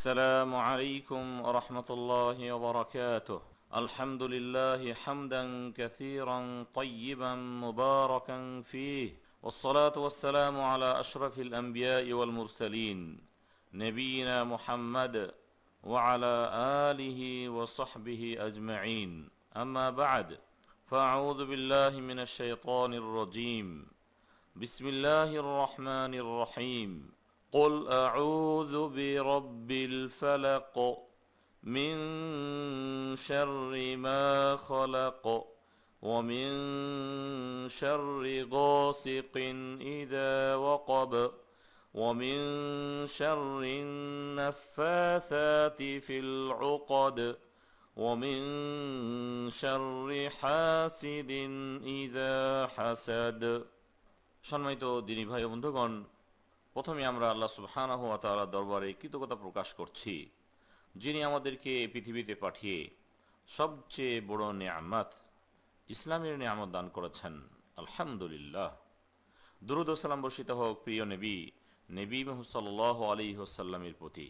السلام عليكم ورحمة الله وبركاته. الحمد لله حمدا كثيرا طيبا مباركا فيه. والصلاة والسلام على أشرف الأنبياء والمرسلين نبينا محمد وعلى آله وصحبه أجمعين. أما بعد فأعوذ بالله من الشيطان الرجيم. بسم الله الرحمن الرحيم. قل أعوذ برب الفلق من شر ما خلق ومن شر غاسق إذا وقب ومن شر النفاثات في العقد ومن شر حاسد إذا حسد সম্মানিত দিনী ভাই ও বন্ধুগণ প্রথমে আমরা আল্লাহ সুবহানাহু দরবারে কৃতজ্ঞতা প্রকাশ করছি, যিনি আমাদেরকে পৃথিবীতে পাঠিয়ে সবচেয়ে বড় নিয়ামত, ইসলামের নিয়ামত দান করেছেন। আলহামদুলিল্লাহ। দুরুদ সালাম বর্ষিত হোক প্রিয় নবী নবী মোহাম্মদ সাল্লাল্লাহু আলাইহি ওয়াসাল্লামের প্রতি,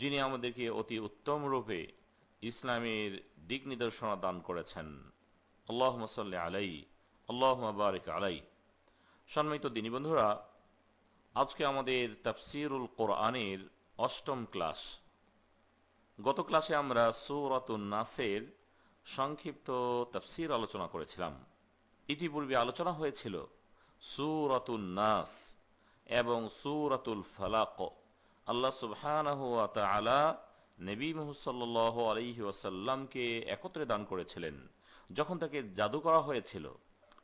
যিনি আমাদেরকে অতি উত্তম রূপে ইসলামের দিক নির্দেশনা দান করেছেন। আল্লাহ সাল্লি আলাই আল্লাহ বারিক আলাই সম্মিত দিনী বন্ধুরা আজকে আমাদের তাফসিরুল কোরআনের অষ্টম ক্লাস। গত ক্লাসে আমরা সৌরাতুন নাসের সংক্ষিপ্ত তাফসির আলোচনা করেছিলাম। ইতিপূর্বে আলোচনা হয়েছিল সুরাতুন নাস এবং সুরাতুল ফালাক। আল্লাহ সুবহানাহু নবী মুহাম্মদ সাল্লাল্লাহু আলাইহি ওয়াসাল্লামকে একত্রে দান করেছিলেন। যখন তাকে জাদু করা হয়েছিল,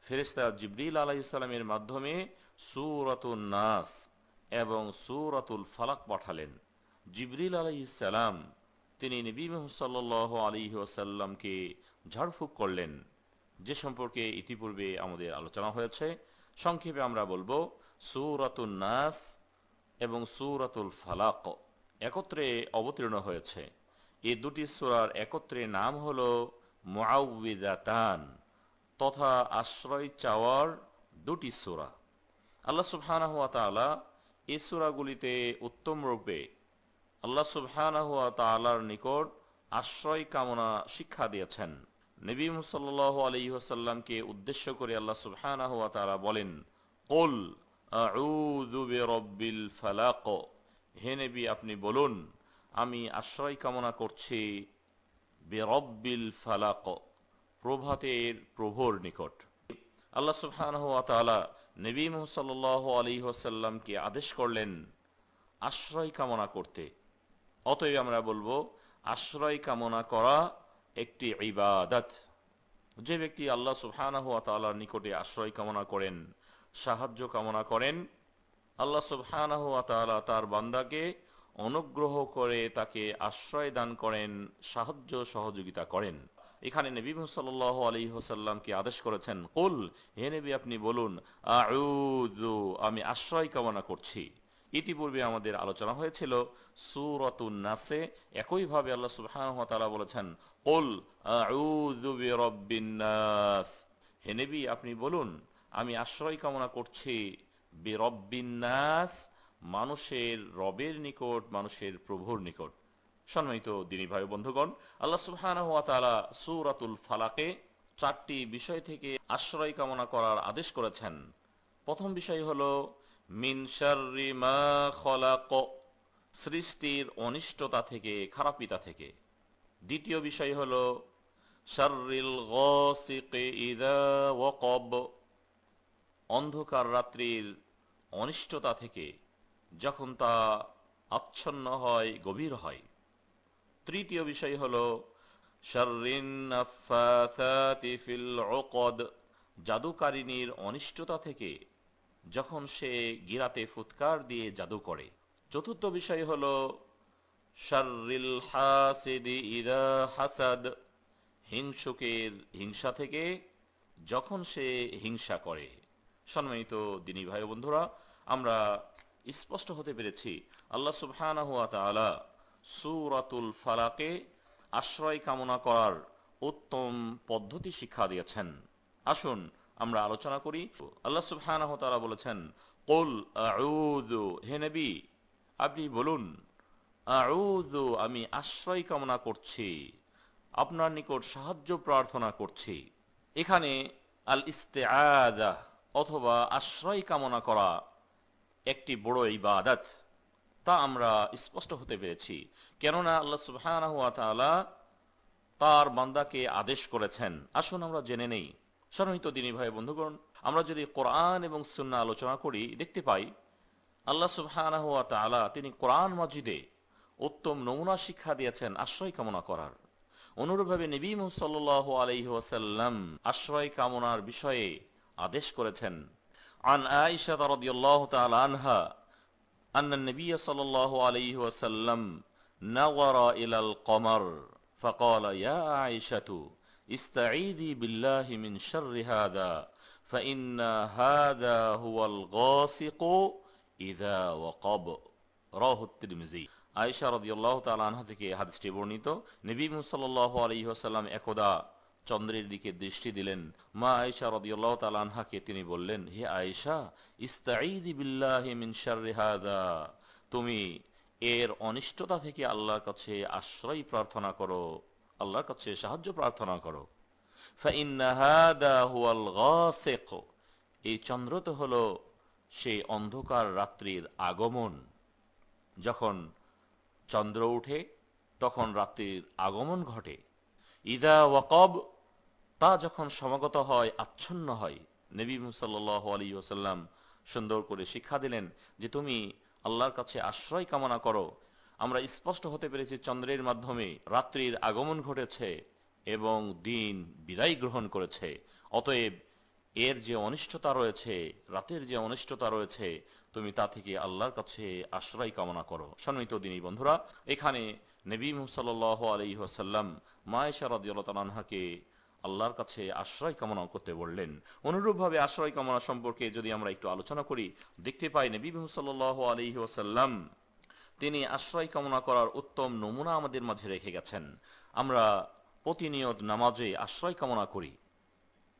ফেরেশতা জিবরিল আলাইহিস সালামের মাধ্যমে সুরাতুন নাস এবং সুরাতুল ফালাক পাঠালেন। জিবরিল সালাম তিনি নবী মুহাম্মদ আলাইহি ওয়াসাল্লামকে ঝাড়ফুঁক করলেন। যে সম্পর্কে ইতিপূর্বে আমাদের আলোচনা হয়েছে, সংক্ষেপে আমরা বলব, সুরাতুন নাস এবং সুরাতুল ফালাক একত্রে অবতীর্ণ হয়েছে। এই দুটি সুরার একত্রে নাম হল মুআউযিদাতান তথা আশ্রয় চাওয়ার দুটি সুরা। আল্লাহ সুবহানাহু ওয়া তাআলা এই সুরাগুলিতে উত্তম রূপে আল্লাহ সুবহানাহু ওয়া তাআলার নিকট আশ্রয় কামনা শিক্ষা দিয়েছেন। নবী মুসাল্লাল্লাহু আলাইহি ওয়াসাল্লামকে উদ্দেশ্য করে আল্লাহ সুবহানাহু ওয়া তাআলা বলেন আউযু ফালাক। হে নবী, আপনি বলুন, আমি আশ্রয় কামনা করছি বিরব্বিল ফালাক, প্রভাতের প্রভুর নিকট। আল্লাহ তাআলা নবী মুহাম্মদ আলাইহি ওয়াসাল্লামকে আদেশ করলেন, আশ্রয় কামনা করতে। অতএব আমরা বলব, আশ্রয় কামনা করা একটি ইবাদত। যে ব্যক্তি আল্লাহ সুবহানাহু ওয়া তাআলার নিকটে আশ্রয় কামনা করেন, সাহায্য কামনা করেন, আল্লাহ সুবহানাহু তার বান্দাকে অনুগ্রহ করে তাকে আশ্রয় দান করেন, সাহায্য সহযোগিতা করেন। এখানে নবী সাল্লাল্লাহু আলাইহি ওয়াসাল্লামকে আদেশ করেছেন? কুল, হে নবী, আপনি বলুন আমি আশ্রয় কামনা করছি। ইতিপূর্বে আমাদের আলোচনা হয়েছিল সুরাতুন নাসে একইভাবে আল্লাহ ওয়া বলেছেন, কুল হে নবী, আপনি বলুন, আমি আশ্রয় কামনা করছি বিরব্বিন নাস, মানুষের রবের নিকট, মানুষের প্রভুর নিকট। সম্মানিত দিনী ভাই বন্ধুগণ, আল্লাহ সুবহানাহু ওয়া তাআলা সূরাতুল ফালাকে চারটি বিষয় থেকে আশ্রয় কামনা করার আদেশ করেছেন। প্রথম বিষয় হল সৃষ্টির অনিষ্টতা থেকে খারাপিতা থেকে। দ্বিতীয় বিষয় হল ইযা অন্ধকার রাত্রির অনিষ্টতা থেকে যখন তা আচ্ছন্ন হয়, গভীর হয়। তৃতীয় বিষয় হল জাদুকারিনীর অনিষ্টতা থেকে যখন সে গিরাতে ফুৎকার দিয়ে জাদু করে। চতুর্থ বিষয় হল শারিল হাসিদি হিংসুকের হিংসা থেকে যখন সে হিংসা করে। সম্মানিত দিনী ভাই বন্ধুরা, আমরা স্পষ্ট হতে পেরেছি, আল্লাহ সুবহানাহু ওয়া তাআলা সূরাতুল ফালাকে আশ্রয় কামনা করার উত্তম পদ্ধতি শিক্ষা দিয়েছেন। আসুন, আমরা আলোচনা করি। আল্লাহ সুবহানাহু তাআলা বলেছেন, কুল আউযু, হে নবী, আপনি বলুন, আউযু, আমি আশ্রয় কামনা করছি, আপনার নিকট সাহায্য প্রার্থনা করছি। এখানে আল ইস্তেআদা অথবা আশ্রয় কামনা করা একটি বড় ইবাদত। তা আমরা স্পষ্ট হতে পেরেছি। কেননা আল্লাহ সুবাহ তার বান্দাকে আদেশ করেছেন। আসুন আমরা জেনে নেই। সরহিত দিনী ভাই বন্ধুগণ, আমরা যদি কোরআন এবং সুন্না আলোচনা করি, দেখতে পাই আল্লাহ সুবাহ তিনি কোরআন মসজিদে উত্তম নমুনা শিক্ষা দিয়েছেন আশ্রয় কামনা করার। অনুরূপভাবে নবী সাল্লাহ আলহি ওসাল্লাম আশ্রয় কামনার বিষয়ে আদেশ করেছেন। আন আইসা তারদিয়াল্লাহ আনহা أن النبي صلى الله عليه وسلم نظر إلى القمر فقال يا عائشة استعيذي بالله من شر هذا فإن هذا هو الغاسق إذا وقب রাহ তিরমিজি আয়েশা রাদিয়াল্লাহু তাআলা আনহা থেকে হাদিসটি বর্ণিত নবী মুহাম্মদ সাল্লাল্লাহু আলাইহি ওয়াসাল্লাম একদা চন্দ্রের দিকে দৃষ্টি দিলেন। মা আয়েশা তাআলা তিনি বললেন, হে আয়েশা ইস্তাঈদি তুমি এর অনিষ্টতা থেকে আল্লাহর কাছে আশ্রয় প্রার্থনা করো, আল্লাহর কাছে সাহায্য প্রার্থনা করো। এই চন্দ্র তো হলো সেই অন্ধকার রাত্রির আগমন। যখন চন্দ্র উঠে, তখন রাত্রির আগমন ঘটে। ইদা ওয়াকব তা যখন সমাগত হয়, আচ্ছন্ন হয়, নবী সাল্লাহ আলী ওসাল্লাম সুন্দর করে শিক্ষা দিলেন যে তুমি আল্লাহর কাছে আশ্রয় কামনা করো। আমরা স্পষ্ট হতে পেরেছি চন্দ্রের মাধ্যমে রাত্রির আগমন ঘটেছে এবং দিন বিদায় গ্রহণ করেছে। অতএব এর যে অনিষ্টতা রয়েছে, রাতের যে অনিষ্টতা রয়েছে, তুমি তা থেকে আল্লাহর কাছে আশ্রয় কামনা করো। সম্মিত দিনী বন্ধুরা, এখানে নবী সাল আলী ওসাল্লাম মায়েশা রাদিয়ালকে আল্লাহর কাছে আশ্রয় কামনা করতে বললেন। অনুরূপভাবে আশ্রয় কামনা সম্পর্কে যদি আমরা একটু আলোচনা করি, দেখতে পাই নবী সাল আলী ওসাল্লাম তিনি আশ্রয় কামনা করার উত্তম নমুনা আমাদের মাঝে রেখে গেছেন। আমরা প্রতিনিয়ত নামাজে আশ্রয় কামনা করি।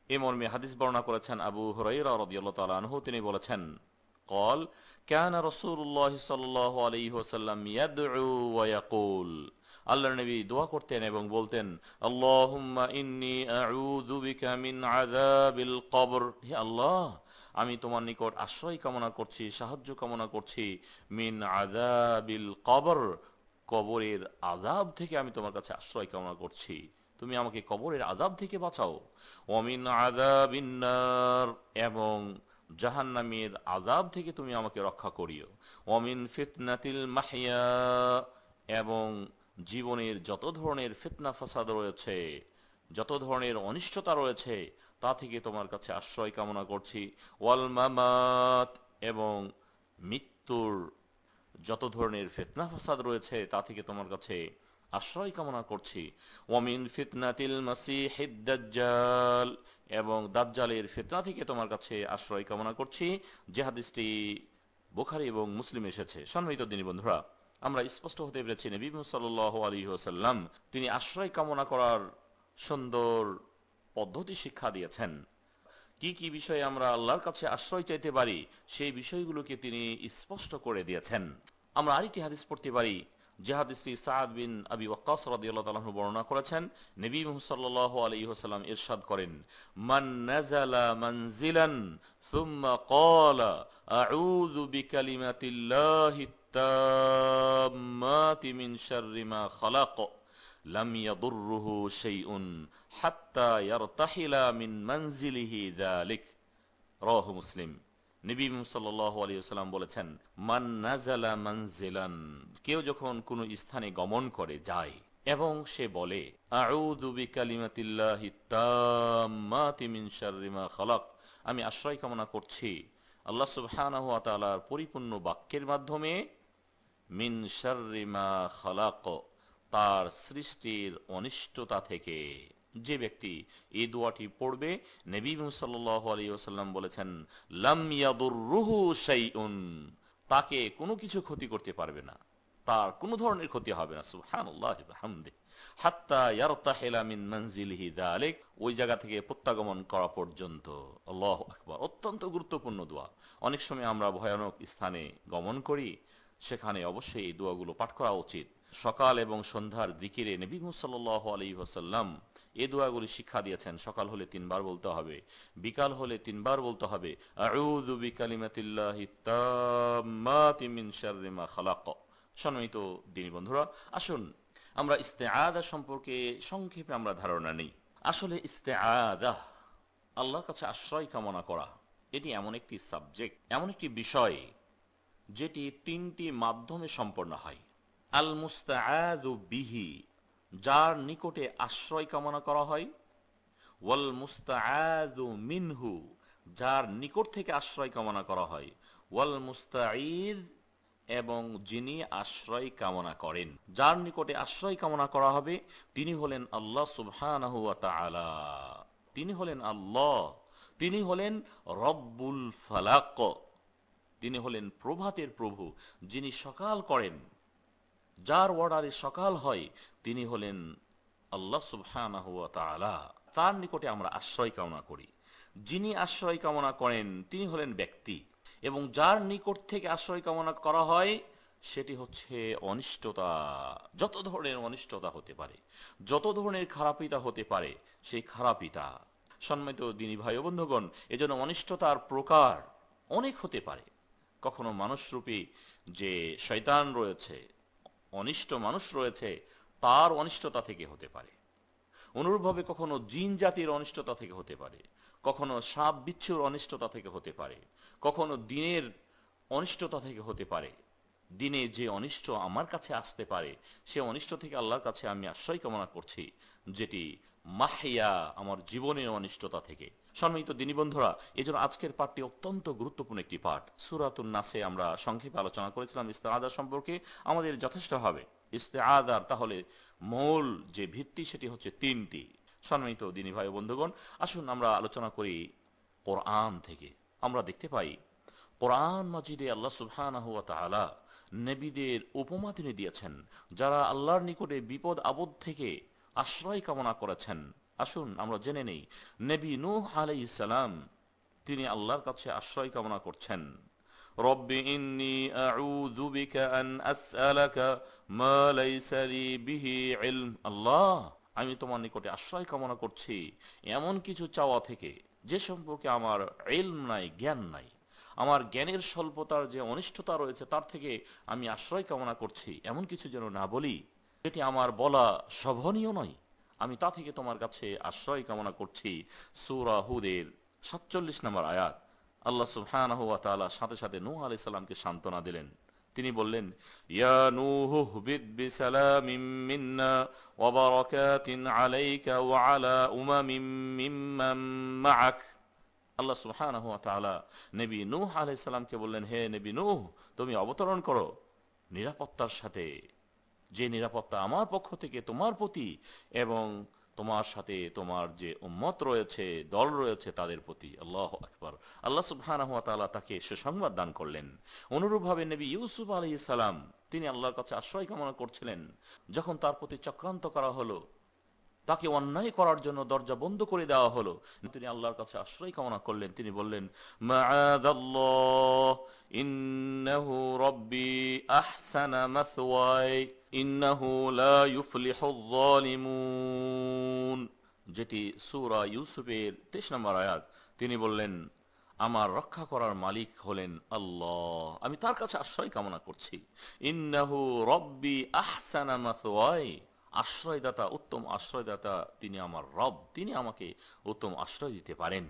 এ মর্মে হাদিস বর্ণনা করেছেন আবু হরাইরা তিনি বলেছেন, কল, কেন রসুল্লাহ সাল্লাহ আলী ওসাল্লাম ইয়াদ আল্লাহ নবী দোয়া করতেন এবং বলতেন মিন কবর। আল্লাহ, আমি তোমার নিকট আশ্রয় কামনা করছি, সাহায্য কামনা করছি। মিন আযাবিল কবর, কবরের আজাব থেকে আমি তোমার কাছে আশ্রয় কামনা করছি। তুমি আমাকে কবরের আজাব থেকে বাঁচাও। অমিন আজাবিন্নার এবং জাহান্নামের আজাব থেকে তুমি আমাকে রক্ষা করিও। অমিন ফিতনাতিল মাহিয়া, এবং জীবনের যত ধরনের ফিতনা, ফাসাদ রয়েছে, যত ধরনের অনিষ্টতা রয়েছে, তা থেকে তোমার কাছে আশ্রয় কামনা করছি। ওয়াল মামাত এবং মৃত্যুর যত ধরনের ফিতনা, ফাসাদ রয়েছে, তা থেকে তোমার কাছে আশ্রয় কামনা করছি। ওয়ামিন ফিতনাতিল মাসিহিদ দাজ্জাল এবং দাজ্জালের ফিতনা থেকে তোমার কাছে আশ্রয় কামনা করছি। যে হাদিসটি বুখারী এবং মুসলিম এসেছে। সম্মানিত দিনী বন্ধুরা আমরা স্পষ্ট হতে পেরেছি, নবী সাল্লাহ আলী ওসাল্লাম তিনি আশ্রয় কামনা করার সুন্দর পদ্ধতি শিক্ষা দিয়েছেন। কি কি বিষয়ে আমরা আল্লাহর কাছে আশ্রয় চাইতে পারি, সেই বিষয়গুলোকে তিনি স্পষ্ট করে দিয়েছেন। আমরা আরেকটি হাদিস পড়তে পারি বিকালিমাতিল্লাহি খালাক লাম ইয়াদুররুহু শাইউন হাত্তা ইয়ারতাহিলা মিন মানজিলিহি যালিক রাওয়াহু মুসলিম নবী সাল্লাল্লাহু আলাইহি ওয়াসাল্লাম বলেছেন, মান নাজালা মানজিলান কেউ যখন কোনো স্থানে গমন করে যায় এবং সে বলে আমি আশ্রয় কামনা করছি আল্লাহ সুবহানাহু ওয়া তাআলার পরিপূর্ণ বাক্যের মাধ্যমে মিন শাররি মা খালাক, তার সৃষ্টির অনিষ্টতা থেকে। যে ব্যক্তি এই দোয়াটি পড়বে, নবী সাল্লাহ ওসাল্লাম বলেছেন তাকে কোনো কিছু ক্ষতি করতে পারবে না। তার কোনো ধরনের ক্ষতি হবে না ইয়ারতাহিলা মিন যালিক, ওই জায়গা থেকে প্রত্যাগমন করা পর্যন্ত। আল্লাহু অত্যন্ত গুরুত্বপূর্ণ দোয়া। অনেক সময় আমরা ভয়ানক স্থানে গমন করি সেখানে অবশ্যই এই দোয়াগুলো পাঠ করা উচিত। সকাল এবং সন্ধ্যার দিকিরে নবী মুসাল্লাহ আলী ওসাল্লাম এ দোয়াগুলি শিক্ষা দিয়েছেন, সকাল হলে তিনবার বলতে হবে, বিকাল হলে তিনবার বলতে হবে মিন সম্মানিত দিনী বন্ধুরা, আসুন আমরা ইস্তে আদা সম্পর্কে সংক্ষেপে আমরা ধারণা নেই। আসলে ইস্তেআদা আল্লাহর কাছে আশ্রয় কামনা করা, এটি এমন একটি সাবজেক্ট, এমন একটি বিষয় যেটি তিনটি মাধ্যমে সম্পন্ন হয়। আল বিহি, যার নিকটে আশ্রয় কামনা করা হয়। ওয়াল মুস্তাআদু মিনহু, যার নিকট থেকে আশ্রয় কামনা করা হয়। ওয়াল মুস্তাঈদ এবং যিনি আশ্রয় কামনা করেন। যার নিকটে আশ্রয় কামনা করা হবে, তিনি হলেন আল্লাহ সুবহানাহু ওয়া তাআলা। তিনি হলেন আল্লাহ, তিনি হলেন রব্বুল ফালাক। তিনি হলেন প্রভাতের প্রভু, যিনি সকাল করেন। যার অর্ডারে সকাল হয়, তিনি হলেন আল্লাহ তাআলা। তার নিকটে আমরা আশ্রয় কামনা করি। যিনি আশ্রয় কামনা করেন, তিনি হলেন ব্যক্তি। এবং যার নিকট থেকে আশ্রয় কামনা করা হয়, সেটি হচ্ছে অনিষ্টতা। যত ধরনের অনিষ্টতা হতে পারে, যত ধরনের খারাপিতা হতে পারে, সেই খারাপিতা। সম্মানিত দিনী ভাই বন্ধুগণ, এজন্য অনিষ্টতার প্রকার অনেক হতে পারে। কখনো মানুষরূপী যে শয়তান রয়েছে, অনিষ্ট মানুষ রয়েছে, তার অনিষ্টতা থেকে হতে পারে। অনুরূপভাবে কখনো জিন জাতির অনিষ্টতা থেকে হতে পারে, কখনো সাপ বিচ্ছুর অনিষ্টতা থেকে হতে পারে, কখনো দিনের অনিষ্টতা থেকে হতে পারে। দিনে যে অনিষ্ট আমার কাছে আসতে পারে, সে অনিষ্ট থেকে আল্লাহর কাছে আমি আশ্রয় কামনা করছি, যেটি মাহিয়া আমার জীবনের অনিষ্টতা থেকে। সম্মানিত দিনী বন্ধুরা, এই জন্য আজকের পাঠটি অত্যন্ত গুরুত্বপূর্ণ একটি পাঠ। সুরাতুন নাসে আমরা সংক্ষেপে আলোচনা করেছিলাম, ইস্তেআদার সম্পর্কে। আমাদের যথেষ্ট হবে। ইস্তেআদার তাহলে মূল যে ভিত্তি, সেটি হচ্ছে তিনটি। সম্মানিত দিনী ভাই বন্ধুগণ, আসুন আমরা আলোচনা করি কোরআন থেকে। আমরা দেখতে পাই, কোরআন মাজিদে আল্লাহ সুবহানাহু ওয়া তাআলা নবীদের উপমা তিনি দিয়েছেন, যারা আল্লাহর নিকটে বিপদ আপদ থেকে আশ্রয় কামনা করেছেন। আসুন, আমরা জেনে নেই। নবী নূহ আলাইহিস সালাম, তিনি আল্লাহর কাছে আশ্রয় কামনা করছেন। আল্লাহ, আমি তোমার নিকটে আশ্রয় কামনা করছি। এমন কিছু চাওয়া থেকে, যে সম্পর্কে আমার ইলম নাই, জ্ঞান নাই। আমার জ্ঞানের স্বল্পতার যে অনিষ্টতা রয়েছে, তার থেকে আমি আশ্রয় কামনা করছি। এমন কিছু যেন না বলি, যেটি আমার বলা শোভনীয় নয়। আমি তা থেকে তোমার কাছে আশ্রয় কামনা করছি। সুরা হুদের সাতচল্লিশ নম্বর আয়াত। আল্লাহ সুবহানাহু ওয়া তাআলা সাথে সাথে নূহ আলাইহিস সালামকে সান্ত্বনা দিলেন। তিনি বললেন, ইয়া হুবিদ বিসালামিম মিন্না ওয়া বারাকাতিন আলাইকা ওয়া আলা উমামিম মিম্মান মাআক আল্লাহ সুবহানাহু ওয়া নূহ আলাইহিস বললেন, হে নবী নূহ, তুমি অবতরণ করো নিরাপত্তার সাথে। যে নিরাপত্তা আমার পক্ষ থেকে তোমার প্রতি এবং তোমার সাথে তোমার যে উম্মত রয়েছে, দল রয়েছে, তাদের প্রতি। আল্লাহ আকবর। আল্লাহ সুবহানাহু ওয়া তাআলা তাকে সুসংবাদ দান করলেন। অনুরূপভাবে নবী ইউসুফ আলাইহিস সালাম, তিনি আল্লাহর কাছে আশ্রয় কামনা করছিলেন। যখন তার প্রতি চক্রান্ত করা হলো তাকে অন্যায় করার জন্য দরজা বন্ধ করে দেওয়া হলো। তিনি আল্লাহর কাছে আশ্রয় কামনা করলেন। তিনি বললেন রব্বি লা যেটি সূরা ইউসুফের 23 নম্বর আয়াত তিনি বললেন আমার রক্ষা করার মালিক হলেন আল্লাহ আমি তার কাছে আশ্রয় কামনা করছি ইন্নাহু রব্বি আহসানা মাসওয়াই আশ্রয়দাতা, উত্তম আশ্রয়দাতা তিনি আমার রব, তিনি আমাকে উত্তম আশ্রয় দিতে পারেন।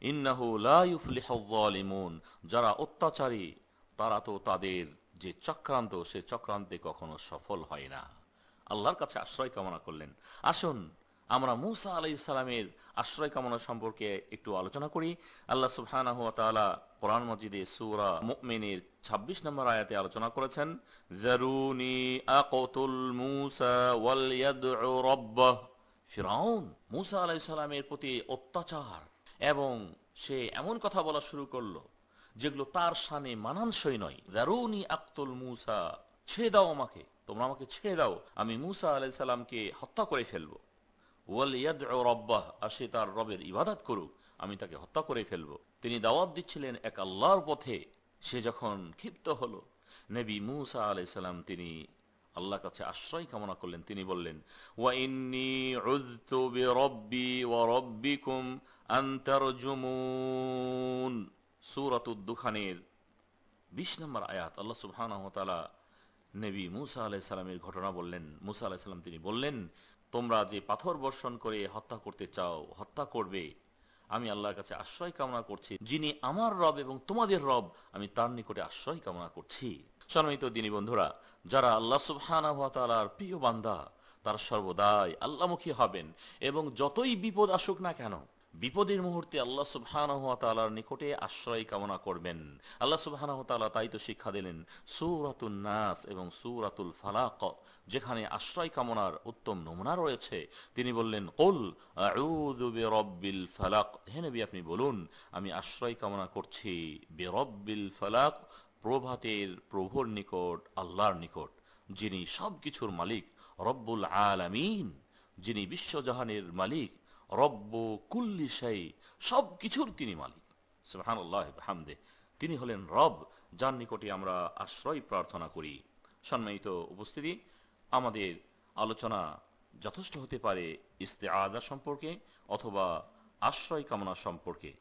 ইন্নাহু লা ইউফলিহুয যালিমুন, যারা অত্যাচারী, তারা তো তাদের যে চক্রান্ত, সে চক্রান্তে কখনো সফল হয় না। আল্লাহর কাছে আশ্রয় কামনা করলেন। আসুন, আমরা মুসা আলাই সালামের আশ্রয় কামনা সম্পর্কে একটু আলোচনা করি। আল্লাহ সুবহানাহু ওয়া তাআলা কোরআন মাজিদে সূরা মুমিনের 26 নম্বর আয়াতে আলোচনা করেছেন, জারুনি আকতুল মুসা ওয়াল ইয়াদউ রাব্বাহ। ফিরাউন, মুসা আলাইহিস সালামের প্রতি অত্যাচার এবং সে এমন কথা বলা শুরু করল যেগুলো তার শানে মানানসই নয়। জারুনি আকতুল মুসা, ছেড়ে দাও আমাকে, তোমরা আমাকে ছেড়ে দাও, আমি মুসা আলাইহিস সালামকে হত্যা করে ফেলব। ওয়াল ইয়াদউ রাব্বাহ, আর সে তার রবের ইবাদত করুক, আমি তাকে হত্যা করে ফেলব। তিনি দাওয়াত দিচ্ছিলেন এক আল্লাহর পথে। সে যখন ক্ষিপ্ত হলো, নবী মুসা আলাইসাল্লাম তিনি আল্লাহর কাছে আশ্রয় কামনা করলেন। তিনি বললেন, ওয়া ইন্নি উযতু বিরাব্বি ওয়া রাব্বিকুম আন তারজুমুন। সূরাতুদ দুখানের 20 নম্বর আয়াত, আল্লাহ সুবহানাহু ওয়া নবী মুসা আলাইহিস সালামের ঘটনা বললেন। মুসা আলাইহিস সালাম তিনি বললেন তোমরা যে পাথর বর্ষণ করে হত্যা করতে চাও, হত্যা করবে। আমি আল্লাহর কাছে আশ্রয় কামনা করছি। যিনি আমার রব এবং তোমাদের রব, আমি তার নিকটে আশ্রয় কামনা করছি। সম্মানিত দিনী বন্ধুরা, যারা আল্লাহ সুবহানাহু প্রিয় বান্দা, তারা সর্বদাই আল্লামুখী হবেন এবং যতই বিপদ আসুক না কেন বিপদের মুহূর্তে আল্লাহ সুবহানাহু নিকটে আশ্রয় কামনা করবেন। আল্লাহ সুবহানাহু তাই তো শিক্ষা দিলেন, সূরাতুন নাস এবং সূরাতুল ফালাক, যেখানে আশ্রয় কামনার উত্তম নমুনা রয়েছে। তিনি বললেন, কুল আউযু বিরাব্বিল ফালাক। হে নবী, আপনি বলুন, আমি আশ্রয় কামনা করছি বিরাব্বিল ফালাক, প্রভাতের প্রভুর নিকট, আল্লাহর নিকট, যিনি সবকিছুর মালিক, রব্বুল আলামিন, যিনি বিশ্বজাহানের মালিক রব্ব কুল্লি শাই সবকিছুর তিনি মালিক। হামদে তিনি হলেন রব, যার নিকটে আমরা আশ্রয় প্রার্থনা করি। সম্মানিত উপস্থিতি, আমাদের আলোচনা যথেষ্ট হতে পারে ইস্তেআদা সম্পর্কে অথবা আশ্রয় কামনা সম্পর্কে।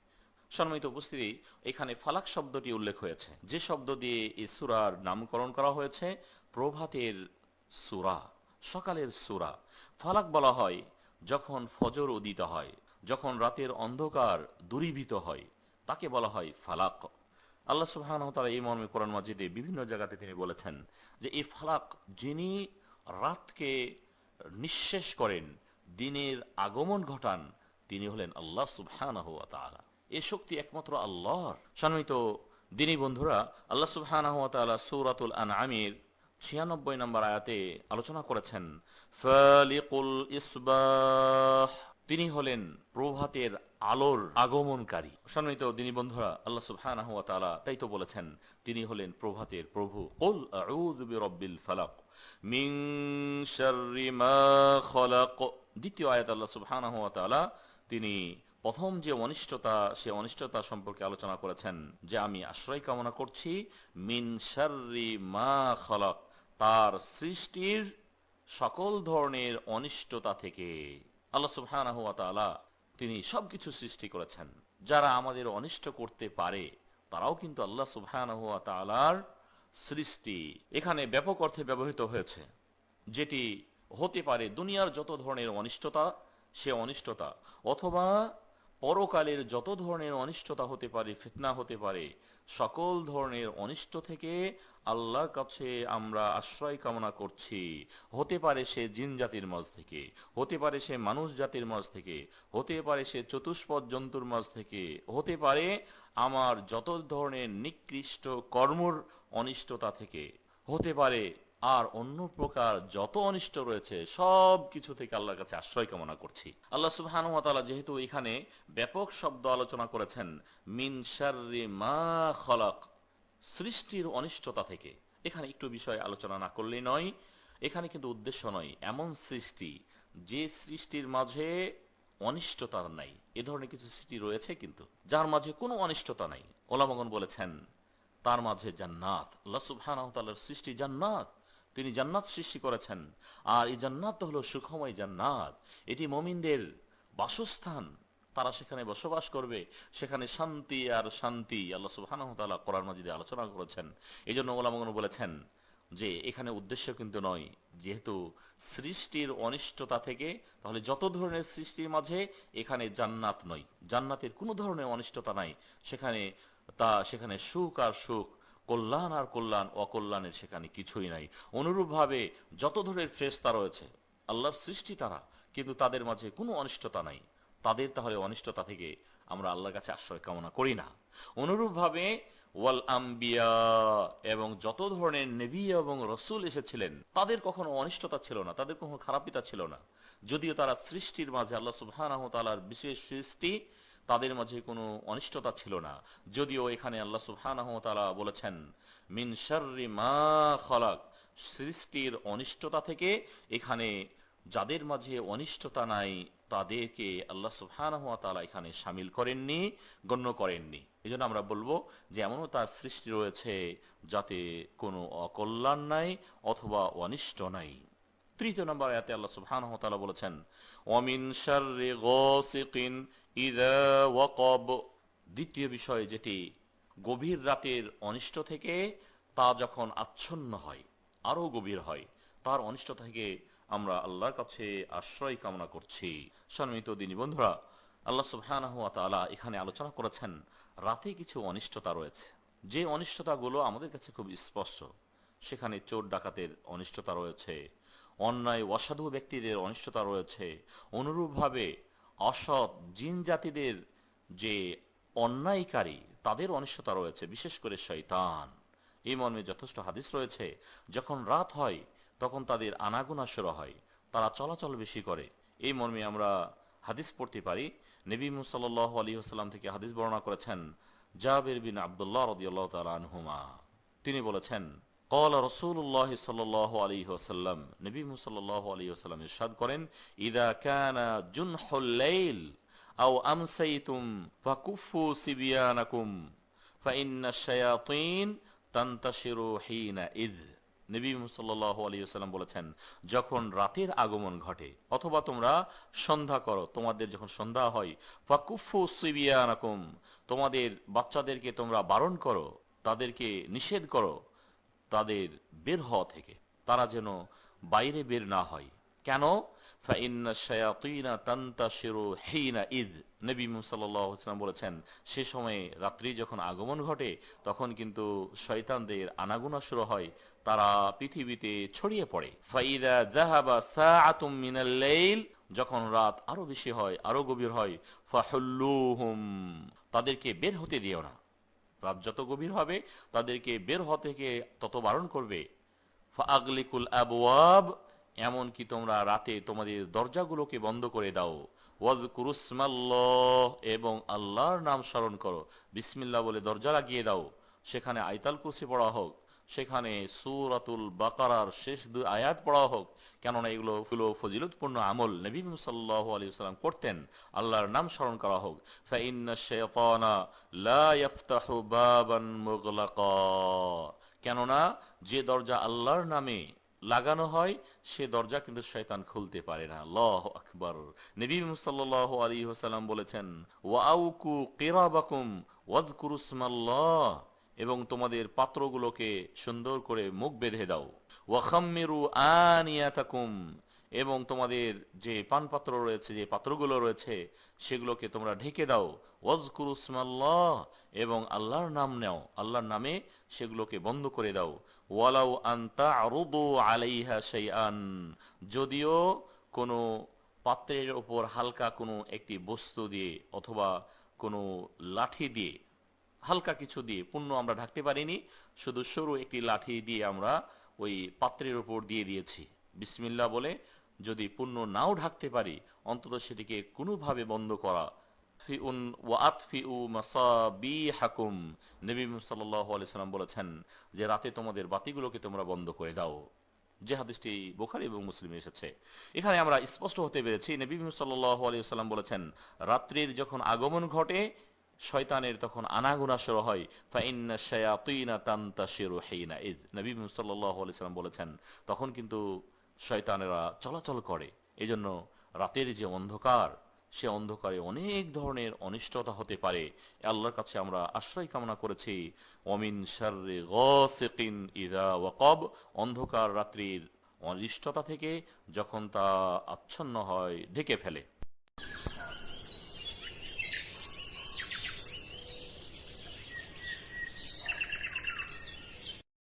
সম্মানিত উপস্থিতি, এখানে ফালাক শব্দটি উল্লেখ হয়েছে। যে শব্দ দিয়ে এই সুরার নামকরণ করা হয়েছে, প্রভাতের সুরা, সকালের সুরা। ফালাক বলা হয় যখন ফজর উদিত হয়, যখন রাতের অন্ধকার দূরীভূত হয়, তাকে বলা হয় ফালাক। আল্লাহ সুবহান এই মর্মে কোরআন মাজিদে বিভিন্ন জায়গাতে তিনি বলেছেন যে, এই ফালাক যিনি রাতকে নিঃশেষ করেন, দিনের আগমন ঘটান, তিনি হলেন আল্লাহ সুবহান এ শক্তি একমাত্র আল্লাহর। সম্মিত দিনী বন্ধুরা, আল্লাহ সুবহান সৌরাতুল আন আমির ছিয়ানব্বই নম্বর আয়াতে আলোচনা করেছেন তিনি হলেন প্রভাতের আলোর আগমনকারী। সম্মানিত দিনী বন্ধুরা, আল্লাহ সুবহানাহু ওয়া তাআলা তাই তো বলেছেন, তিনি হলেন প্রভাতের প্রভু। কুল আউযু বিরাব্বিল ফালাক মিন শাররি মা খালাক। দ্বিতীয় আয়াত আল্লাহ সুবহানাহু ওয়া তাআলা তিনি প্রথম যে অনিষ্টতা, সে অনিষ্টতা সম্পর্কে আলোচনা করেছেন, যে আমি আশ্রয় কামনা করছি, মিন শাররি মা খালাক, তার সৃষ্টির সকল ধরনের অনিষ্টতা থেকে আল্লাহ সুবহানাহু তিনি সবকিছু সৃষ্টি করেছেন। যারা আমাদের অনিষ্ট করতে পারে, তারাও কিন্তু আল্লাহ সুবহানাহু সৃষ্টি। এখানে ব্যাপক অর্থে ব্যবহৃত হয়েছে, যেটি হতে পারে দুনিয়ার যত ধরনের অনিষ্টতা, সে অনিষ্টতা, অথবা পরকালের যত ধরনের অনিষ্টতা হতে পারে, ফিতনা হতে পারে সকল ধরনের অনিষ্ট থেকে আল্লাহর কাছে আমরা আশ্রয় কামনা করছি। হতে পারে সে জিন জাতির মাঝ থেকে, হতে পারে সে মানুষ জাতির মাঝ থেকে, হতে পারে সে চতুষ্পদ জন্তুর মাঝ থেকে, হতে পারে আমার যত ধরনের নিকৃষ্ট কর্মর অনিষ্টতা থেকে, হতে পারে আর অন্য প্রকার যত অনিষ্ট রয়েছে, সব কিছু থেকে আল্লাহর কাছে আশ্রয় কামনা করছি। আল্লাহ সুবহানাহু যেহেতু এখানে ব্যাপক শব্দ আলোচনা করেছেন, মিন মা খলাক, সৃষ্টির অনিষ্টতা থেকে। এখানে একটু বিষয় আলোচনা না করলেই নয়, এখানে কিন্তু উদ্দেশ্য নয়, এমন সৃষ্টি যে সৃষ্টির মাঝে অনিষ্টতা নাই। এ ধরনের কিছু সৃষ্টি রয়েছে কিন্তু, যার মাঝে কোনো অনিষ্টতা নাই। ওলামগন বলেছেন, তার মাঝে জান্নাত। আল্লাহ সুবহানাহু সৃষ্টি জান্নাত। তিনি জান্নাত সৃষ্টি করেছেন। আর এই জান্নাত হলো সুখময় জান্নাত। এটি মমিনদের বাসস্থান। তারা সেখানে বসবাস করবে। সেখানে শান্তি আর শান্তি আল্লাহ সুবহানাহু তাআলা কোরআন মাজিদে আলোচনা করেছেন। এই জন্য ওলামগণ বলেছেন যে, এখানে উদ্দেশ্য কিন্তু নয়। যেহেতু সৃষ্টির অনিষ্টতা থেকে, তাহলে যত ধরনের সৃষ্টির মাঝে, এখানে জান্নাত নয়। জান্নাতের কোনো ধরনের অনিষ্টতা নাই। সেখানে তা, সেখানে সুখ আর সুখ কল্যাণ আর কল্যাণ, অকল্যাণের সেখানে কিছুই নাই। অনুরূপভাবে যত ধরনের ফ্রেস্তা রয়েছে, আল্লাহর সৃষ্টি তারা, কিন্তু তাদের মাঝে কোনো অনিষ্টতা নাই। তাদের তাহলে অনিষ্টতা থেকে আমরা আল্লাহর কাছে আশ্রয় কামনা করি না। অনুরূপভাবে ওয়াল আম্বিয়া এবং যত ধরনের নেবী এবং রসুল এসেছিলেন, তাদের কখনো অনিষ্টতা ছিল না, তাদের কোনো খারাপিতা ছিল না। যদিও তারা সৃষ্টির মাঝে আল্লাহ সুবহানাহু বিশেষ সৃষ্টি তাদের মাঝে কোনো অনিষ্টতা ছিল না। যদিও এখানে আল্লাহ সুবহানাহু তাআলা বলেছেন, মিন শাররি মা খালাক সৃষ্টির অনিষ্টতা থেকে এখানে যাদের মাঝে অনিষ্টতা নাই, তাদেরকে আল্লাহ সুবহানাহু ওয়া এখানে সামিল করেননি, গণ্য করেননি। এই আমরা বলব যে এমনও তার সৃষ্টি রয়েছে যাতে কোনো অকল্যাণ নাই অথবা অনিষ্ট নাই। তৃতীয় নম্বর আয়াতে আল্লাহ সুবহানাহু ওয়া বলেছেন ওয়ামিন শাররি গাসিকিন ওয়াকাব। দ্বিতীয় বিষয় যেটি গভীর রাতের অনিষ্ট থেকে তা যখন আচ্ছন্ন হয় আরও গভীর হয়, তার অনিষ্ট থেকে আমরা আল্লাহর কাছে আশ্রয় কামনা করছি। সম্মিত দিনী বন্ধুরা, আল্লাহ ওয়া এখানে আলোচনা করেছেন, রাতে কিছু অনিষ্টতা রয়েছে। যে অনিষ্টতাগুলো আমাদের কাছে খুব স্পষ্ট, সেখানে চোর ডাকাতের অনিষ্টতা রয়েছে, অন্যায় অসাধু ব্যক্তিদের অনিষ্টতা রয়েছে, অনুরূপভাবে অসৎ জিন জাতিদের যে অন্যায়কারী, তাদের অনিষ্টতা রয়েছে, বিশেষ করে শৈতান এই মর্মে যথেষ্ট হাদিস রয়েছে, যখন রাত হয়, তখন তাদের আনাগুনা শুরু হয়, তারা চলাচল বেশি করে। এই মর্মে আমরা হাদিস পড়তে পারি, নবী মুসাল্লাহ আলী আসাল্লাম থেকে হাদিস বর্ণনা করেছেন জাবির বিন আবদুল্লাহ রদিয়াল্লাহ তালা আনহুমা। তিনি বলেছেন কল রসুল্লাহ সাল নবী মুসাল্লাহ আলী ওসাল্লাম করেন ইদা কানা জুন হল্লাইল ফাকুফু সিবিয়ানাকুম ফাইন্না শায়াতিন তান্তাশিরু হিনা ইদ নবী মুসাল্লাহ আলী সাল্লাম বলেছেন, যখন রাতের আগমন ঘটে অথবা তোমরা সন্ধ্যা করো, তোমাদের যখন সন্ধ্যা হয়, ফাকুফু সিবিয়ানাকুম, তোমাদের বাচ্চাদেরকে তোমরা বারণ করো, তাদেরকে নিষেধ করো তাদের বের হওয়া থেকে, তারা যেন বাইরে বের না হয়। কেন? বলেছেন, সে সময়ে রাত্রি যখন আগমন ঘটে, তখন কিন্তু শয়তানদের আনাগুনা শুরু হয়, তারা পৃথিবীতে ছড়িয়ে পড়ে। যখন রাত আরও বেশি হয়, আরও গভীর হয় ফাহুল্লুহুম তাদেরকে বের হতে দিও না। রাত যত গভীর হবে, তাদেরকে বের হওয়া থেকে তত বারণ করবে। আগলিকুল আবওয়াব তোমরা রাতে তোমাদের দরজাগুলোকে বন্ধ করে দাও। এবং আল্লাহর নাম স্মরণ করো। বিসমিল্লা বলে দরজা লাগিয়ে দাও। সেখানে আইতাল কুরসি পড়া হোক। সেখানে সুরাতুল বাকারার শেষ দুই আয়াত পড়া হোক। কেননা এগুলো গুলো ফজিলতপূর্ণ আমল। নবী সাল্লাহ আলী সাল্লাম করতেন, আল্লাহর নাম স্মরণ করা হোক। কেননা যে দরজা আল্লাহর নামে লাগানো হয়, সে দরজা কিন্তু শয়তান খুলতে পারে না। আল্লাহ আকবর। নবী সাল্লাহ আলী হোসালাম বলেছেন ওয়াউকু কেরাবাকুম ওয়াদকুরুসমাল্লাহ এবং তোমাদের পাত্রগুলোকে সুন্দর করে মুখ বেঁধে দাও। ওয়াখাম্মিরু আনিয়াতাকুম, এবং তোমাদের যে পান পাত্র রয়েছে, যে পাত্রগুলো রয়েছে, সেগুলোকে তোমরা ঢেকে দাও। ওয়াজকুরুসমাল্লাহ এবং আল্লাহর নাম নেও। আল্লাহর নামে সেগুলোকে বন্ধ করে দাও। ওয়ালাউ আন্তা আরুদু আলাইহা শাইআন, যদিও কোনো পাত্রের ওপর হালকা কোনো একটি বস্তু দিয়ে অথবা কোনো লাঠি দিয়ে, হালকা কিছু দিয়ে পূর্ণ আমরা ঢাকতে পারিনি। শুধু সরু একটি লাঠি দিয়ে আমরা ওই পাত্রের উপর দিয়ে দিয়েছি। বিসমিল্লা বলে যদি পূর্ণ নাও ঢাকতে পারি, অন্তত সেটিকে কোনোভাবে বন্ধ করা। বলেছেন যে, রাতে তোমাদের বাতিগুলোকে তোমরা বন্ধ করে দাও। যে হাদিসটি বোখারি এবং মুসলিম এসেছে। এখানে আমরা স্পষ্ট হতে পেরেছি, নবী সাল্লাহ আলিয়াল্লাম বলেছেন, রাত্রির যখন আগমন ঘটে শয়তানের তখন আনাগুনা শুরু হয়। বলেছেন, তখন কিন্তু শয়তানেরা চলাচল করে। এজন্য রাতের যে অন্ধকার, সে অন্ধকারে অনেক ধরনের অনিষ্টতা হতে পারে। আল্লাহর কাছে আমরা আশ্রয় কামনা করেছি। অমিন ওয়াকব। অন্ধকার রাত্রির অনিষ্টতা থেকে যখন তা আচ্ছন্ন হয়, ঢেকে ফেলে।